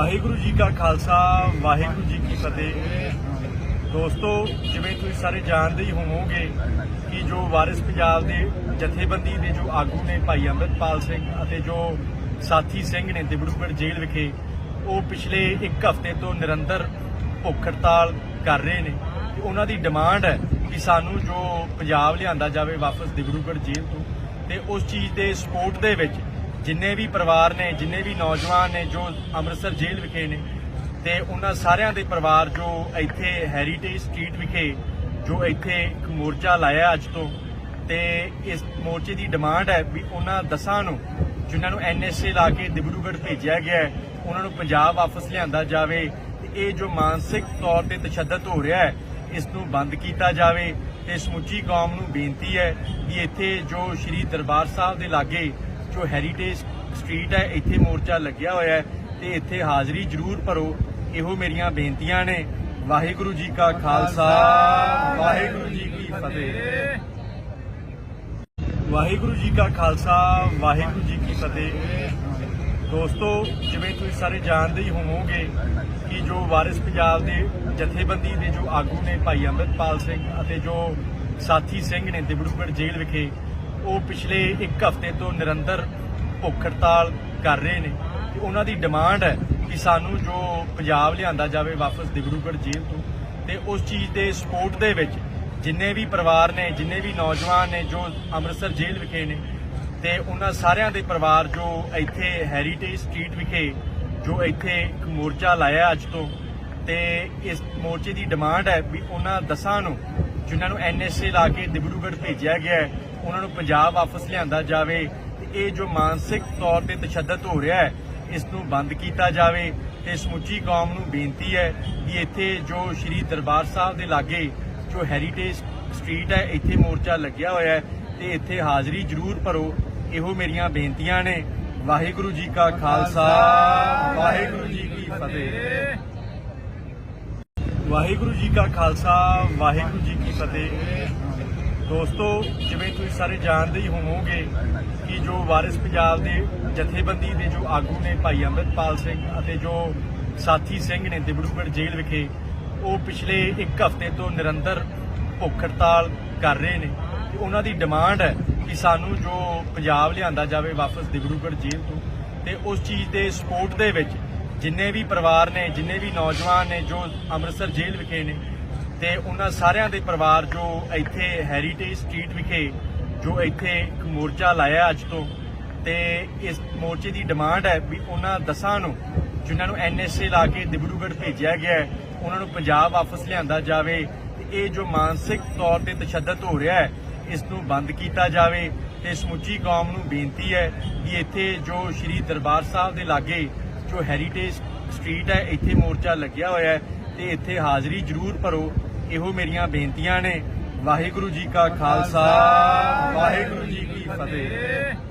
ਵਾਹਿਗੁਰੂ ਜੀ ਕਾ ਖਾਲਸਾ, ਵਾਹਿਗੁਰੂ ਜੀ ਕੀ ਫਤਿਹ। ਦੋਸਤੋ, ਜਿਵੇਂ ਤੁਸੀਂ ਸਾਰੇ ਜਾਣਦੇ ਹੀ ਹੋਵੋਗੇ ਕਿ ਜੋ ਵਾਰਿਸ ਪੰਜਾਬ ਦੇ ਜਥੇਬੰਦੀ ਦੇ ਜੋ ਆਗੂ ਨੇ ਭਾਈ ਅੰਮ੍ਰਿਤਪਾਲ ਸਿੰਘ ਅਤੇ ਜੋ ਸਾਥੀ ਸਿੰਘ ਨੇ ਦਿਬੜੂਗੜ੍ਹ ਜੇਲ੍ਹ ਵਿਖੇ, ਉਹ ਪਿਛਲੇ ਇੱਕ ਹਫ਼ਤੇ ਤੋਂ ਨਿਰੰਤਰ ਭੁੱਖ ਹੜਤਾਲ ਕਰ ਰਹੇ ਨੇ। ਉਹਨਾਂ ਦੀ ਡਿਮਾਂਡ ਹੈ ਕਿ ਸਾਨੂੰ ਜੋ ਪੰਜਾਬ ਲਿਆਂਦਾ ਜਾਵੇ ਵਾਪਸ ਦਿਬੜੂਗੜ੍ਹ ਜੇਲ੍ਹ ਤੋਂ। ਤੇ ਉਸ ਚੀਜ਼ ਦੇ ਸਪੋਰਟ ਦੇ ਵਿੱਚ ਜਿੰਨੇ ਵੀ ਪਰਿਵਾਰ ਨੇ, ਜਿੰਨੇ ਵੀ ਨੌਜਵਾਨ ਨੇ ਜੋ ਅੰਮ੍ਰਿਤਸਰ ਜੇਲ੍ਹ ਵਿਖੇ ਨੇ, ਤੇ ਉਹਨਾਂ ਸਾਰਿਆਂ ਦੇ ਪਰਿਵਾਰ ਜੋ ਇੱਥੇ ਹੈਰੀਟੇਜ ਸਟਰੀਟ ਵਿਖੇ, ਜੋ ਇੱਥੇ ਇੱਕ ਮੋਰਚਾ ਲਾਇਆ ਅੱਜ ਤੋਂ, ਤੇ ਇਸ ਮੋਰਚੇ ਦੀ ਡਿਮਾਂਡ ਹੈ ਵੀ ਉਹਨਾਂ ਦਸਾਂ ਨੂੰ, ਜਿਨ੍ਹਾਂ ਨੂੰ ਐਨਐਸਏ ਲਾ ਕੇ ਦਿਬੜੂਗੜ੍ਹ ਭੇਜਿਆ ਗਿਆ ਹੈ, ਉਹਨਾਂ ਨੂੰ ਪੰਜਾਬ ਵਾਪਸ ਲਿਆਂਦਾ ਜਾਵੇ, ਤੇ ਇਹ ਜੋ ਮਾਨਸਿਕ ਤੌਰ ਤੇ ਤਸ਼ੱਦਦ ਹੋ ਰਿਹਾ ਹੈ, ਇਸ ਨੂੰ ਬੰਦ ਕੀਤਾ ਜਾਵੇ, ਤੇ ਸਮੁੱਚੀ ਕੌਮ ਨੂੰ ਬੇਨਤੀ ਹੈ ਕਿ ਇੱਥੇ ਜੋ ਸ਼੍ਰੀ ਦਰਬਾਰ ਸਾਹਿਬ ਦੇ ਲਾਗੇ ਜੋ ਹੈਰੀਟੇਜ ਸਟਰੀਟ ਹੈ, ਇੱਥੇ ਮੋਰਚਾ ਲੱਗਿਆ ਹੋਇਆ ਹੈ ਤੇ ਇੱਥੇ ਹਾਜ਼ਰੀ ਜ਼ਰੂਰ ਭਰੋ। ਇਹੋ ਮੇਰੀਆਂ ਬੇਨਤੀਆਂ ਨੇ। ਵਾਹਿਗੁਰੂ ਜੀ ਕਾ ਖਾਲਸਾ, ਵਾਹਿਗੁਰੂ ਜੀ ਕੀ ਫਤਿਹ। ਵਾਹਿਗੁਰੂ ਜੀ ਕਾ ਖਾਲਸਾ, ਵਾਹਿਗੁਰੂ ਜੀ ਕੀ ਫਤਿਹ। ਦੋਸਤੋ, ਜਿਵੇਂ ਤੁਸੀਂ ਸਾਰੇ ਜਾਣਦੇ ਹੀ ਹੋਵੋਗੇ ਕਿ ਜੋ ਵਾਰਿਸ ਪੰਜਾਬ ਦੇ ਜਥੇਬੰਦੀ ਦੇ ਜੋ ਆਗੂ ਨੇ ਭਾਈ ਅੰਮ੍ਰਿਤਪਾਲ ਸਿੰਘ ਅਤੇ ਜੋ ਸਾਥੀ ਸਿੰਘ ਨੇ ਦਿਬੜੂਗੜ੍ਹ ਜੇਲ੍ਹ ਵਿਖੇ ਉਹ ਪਿਛਲੇ ਇੱਕ ਹਫ਼ਤੇ ਤੋਂ ਨਿਰੰਤਰ ਭੁੱਖ ਹੜਤਾਲ ਕਰ ਰਹੇ ਨੇ ਤੇ ਉਹਨਾਂ ਦੀ ਡਿਮਾਂਡ ਹੈ ਕਿ ਸਾਨੂੰ ਜੋ ਪੰਜਾਬ ਲਿਆਂਦਾ ਜਾਵੇ ਵਾਪਸ ਦਿਬੜੂਗੜ੍ਹ ਜੇਲ੍ਹ ਤੋਂ ਤੇ ਉਸ ਚੀਜ਼ ਦੇ ਸਪੋਰਟ ਦੇ ਵਿੱਚ ਜਿੰਨੇ ਵੀ ਪਰਿਵਾਰ ਨੇ, ਜਿੰਨੇ ਵੀ ਨੌਜਵਾਨ ਨੇ ਜੋ ਅੰਮ੍ਰਿਤਸਰ ਜੇਲ੍ਹ ਵਿਖੇ ਨੇ ਤੇ ਉਹਨਾਂ ਸਾਰਿਆਂ ਦੇ ਪਰਿਵਾਰ ਜੋ ਇੱਥੇ ਹੈਰੀਟੇਜ ਸਟਰੀਟ ਵਿਖੇ ਜੋ ਇੱਥੇ ਇੱਕ ਮੋਰਚਾ ਲਾਇਆ ਅੱਜ ਤੋਂ ਤੇ ਇਸ ਮੋਰਚੇ ਦੀ ਡਿਮਾਂਡ ਹੈ ਵੀ ਉਹਨਾਂ ਦਸਾਂ ਨੂੰ ਜਿਨ੍ਹਾਂ ਨੂੰ ਐਨਐਸਏ ਲਾ ਕੇ ਦਿਬੜੂਗੜ੍ਹ ਭੇਜਿਆ ਗਿਆ ਹੈ ਉਹਨਾਂ ਨੂੰ ਪੰਜਾਬ ਵਾਪਸ ਲਿਆਂਦਾ ਜਾਵੇ ਤੇ ਇਹ ਜੋ ਮਾਨਸਿਕ ਤੌਰ ਤੇ ਤਸ਼ੱਦਦ ਹੋ ਰਿਹਾ ਹੈ, ਇਸ ਨੂੰ ਬੰਦ ਕੀਤਾ ਜਾਵੇ ਤੇ ਸਮੁੱਚੀ ਕੌਮ ਨੂੰ ਬੇਨਤੀ ਹੈ ਕਿ ਇੱਥੇ ਜੋ ਸ਼੍ਰੀ ਦਰਬਾਰ ਸਾਹਿਬ ਦੇ ਲਾਗੇ ਜੋ ਹੈਰੀਟੇਜ ਸਟਰੀਟ ਹੈ, ਇੱਥੇ ਮੋਰਚਾ ਲੱਗਿਆ ਹੋਇਆ ਹੈ ਤੇ ਇੱਥੇ ਹਾਜ਼ਰੀ ਜ਼ਰੂਰ ਭਰੋ। ਇਹੋ ਮੇਰੀਆਂ ਬੇਨਤੀਆਂ ਨੇ। ਵਾਹਿਗੁਰੂ ਜੀ ਕਾ ਖਾਲਸਾ, ਵਾਹਿਗੁਰੂ ਜੀ ਕੀ ਫਤਿਹ। ਵਾਹਿਗੁਰੂ ਜੀ ਕਾ ਖਾਲਸਾ, ਵਾਹਿਗੁਰੂ ਜੀ ਕੀ ਫਤਿਹ। ਦੋਸਤੋ, ਜਿਵੇਂ ਤੁਸੀਂ ਸਾਰੇ ਜਾਣਦੇ ਹੀ ਹੋਵੋਗੇ ਕਿ ਜੋ ਵਾਰਿਸ ਪੰਜਾਬ ਦੇ ਜਥੇਬੰਦੀ ਦੇ ਜੋ ਆਗੂ ਨੇ ਭਾਈ ਅੰਮ੍ਰਿਤਪਾਲ ਸਿੰਘ ਅਤੇ ਜੋ ਸਾਥੀ ਸਿੰਘ ਨੇ ਦਿਬੜੂਗੜ੍ਹ ਜੇਲ੍ਹ ਵਿਖੇ, ਉਹ ਪਿਛਲੇ ਇੱਕ ਹਫ਼ਤੇ ਤੋਂ ਨਿਰੰਤਰ ਭੁੱਖ ਹੜਤਾਲ ਕਰ ਰਹੇ ਨੇ ਉਹਨਾਂ ਦੀ ਡਿਮਾਂਡ ਹੈ ਕਿ ਸਾਨੂੰ ਜੋ ਪੰਜਾਬ ਲਿਆਂਦਾ ਜਾਵੇ ਵਾਪਸ ਦਿਬੜੂਗੜ੍ਹ ਜੇਲ੍ਹ ਤੋਂ ਤੇ ਉਸ ਚੀਜ਼ ਦੇ ਸਪੋਰਟ ਦੇ ਵਿੱਚ ਜਿੰਨੇ ਵੀ ਪਰਿਵਾਰ ਨੇ, ਜਿੰਨੇ ਵੀ ਨੌਜਵਾਨ ਨੇ ਜੋ ਅੰਮ੍ਰਿਤਸਰ ਜੇਲ੍ਹ ਵਿਖੇ ਨੇ ਤੇ ਉਹਨਾਂ ਸਾਰਿਆਂ ਦੇ ਪਰਿਵਾਰ ਜੋ ਇੱਥੇ ਹੈਰੀਟੇਜ ਸਟਰੀਟ ਵਿਖੇ ਜੋ ਇੱਥੇ ਇੱਕ ਮੋਰਚਾ ਲਾਇਆ ਅੱਜ ਤੋਂ, ਤੇ ਇਸ ਮੋਰਚੇ ਦੀ ਡਿਮਾਂਡ ਹੈ ਵੀ ਉਹਨਾਂ ਦਸਾਂ ਨੂੰ, ਜਿਨ੍ਹਾਂ ਨੂੰ ਐਨਐਸਏ ਲਾ ਕੇ ਦਿਬੜੂਗੜ੍ਹ ਭੇਜਿਆ ਗਿਆ ਹੈ, ਉਹਨਾਂ ਨੂੰ ਪੰਜਾਬ ਵਾਪਸ ਲਿਆਂਦਾ ਜਾਵੇ, ਤੇ ਇਹ ਜੋ ਮਾਨਸਿਕ ਤੌਰ ਤੇ ਤਸ਼ੱਦਦ ਹੋ ਰਿਹਾ ਹੈ, ਇਸ ਨੂੰ ਬੰਦ ਕੀਤਾ ਜਾਵੇ, ਤੇ ਸਮੁੱਚੀ ਕੌਮ ਨੂੰ ਬੇਨਤੀ ਹੈ ਕਿ ਇੱਥੇ ਜੋ ਸ਼੍ਰੀ ਦਰਬਾਰ ਸਾਹਿਬ ਦੇ ਲਾਗੇ ਜੋ ਹੈਰੀਟੇਜ ਸਟਰੀਟ ਹੈ, ਇੱਥੇ ਮੋਰਚਾ ਲੱਗਿਆ ਹੋਇਆ ਹੈ, ਤੇ ਇੱਥੇ ਹਾਜ਼ਰੀ ਜ਼ਰੂਰ ਭਰੋ ਇਹੋ ਮੇਰੀਆਂ ਬੇਨਤੀਆਂ ਨੇ। ਵਾਹਿਗੁਰੂ ਜੀ ਕਾ ਖਾਲਸਾ ਵਾਹਿਗੁਰੂ ਜੀ ਕੀ ਫਤਿਹ।